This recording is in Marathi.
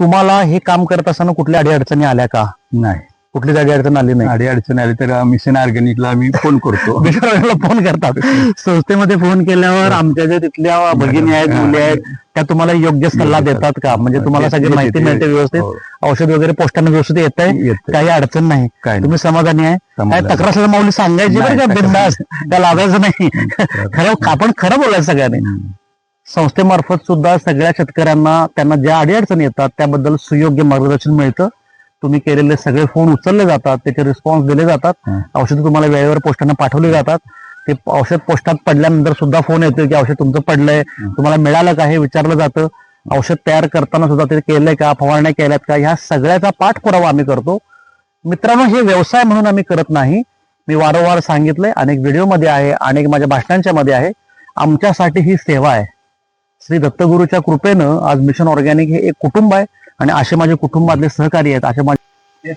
तुम्हाला हे काम करत असताना कुठल्या अडी अडचणी आल्या का? नाही. कुठलीच अडी अडचण आली नाही? अडी अडचण आली तर मिशन ऑर्गॅनिकला आम्ही फोन करतो. फोन करतात. संस्थेमध्ये फोन केल्यावर आमच्या ज्या तिथल्या भगिनी आहेत मुली आहेत त्या तुम्हाला योग्य सल्ला देतात का? म्हणजे तुम्हाला सगळी माहिती मिळते व्यवस्थित? हो, औषध वगैरे पोस्टाने व्यवस्थित येत आहे. काही अडचण नाही. तुम्ही समाधानी आहे? काय. तक्रार माऊली सांगायची बरं का? बिंदास. त्या लागायचं नाही. खरं आपण खरं बोलायचं सगळ्यांनी. संस्थेमार्फत सुद्धा सगळ्या शेतकऱ्यांना त्यांना ज्या अडीअडचणी येतात त्याबद्दल सुयोग्य मार्गदर्शन मिळतं. तुम्ही केलेले सगळे फोन उचलले जातात त्याचे रिस्पॉन्स दिले जातात. औषधं तुम्हाला वेळेवर पोस्टाने पाठवली जातात. ते औषध पोस्टात पडल्यानंतर सुद्धा फोन येतो की औषध तुमचं पडलंय तुम्हाला मिळालं का हे विचारलं जातं. औषध तयार करताना सुद्धा ते केलंय का फवारण्या केल्यात का ह्या सगळ्याचा पाठपुरावा आम्ही करतो. मित्रांनो हे व्यवसाय म्हणून आम्ही करत नाही. मी वारंवार सांगितलंय अनेक व्हिडिओमध्ये आहे अनेक माझ्या भाषणांच्या मध्ये आहे. आमच्यासाठी ही सेवा आहे. श्री दत्तगुरूच्या कृपेनं आज मिशन ऑर्गॅनिक हे एक कुटुंब आहे. आणि असे माझे कुटुंबातले सहकारी आहेत असे माझे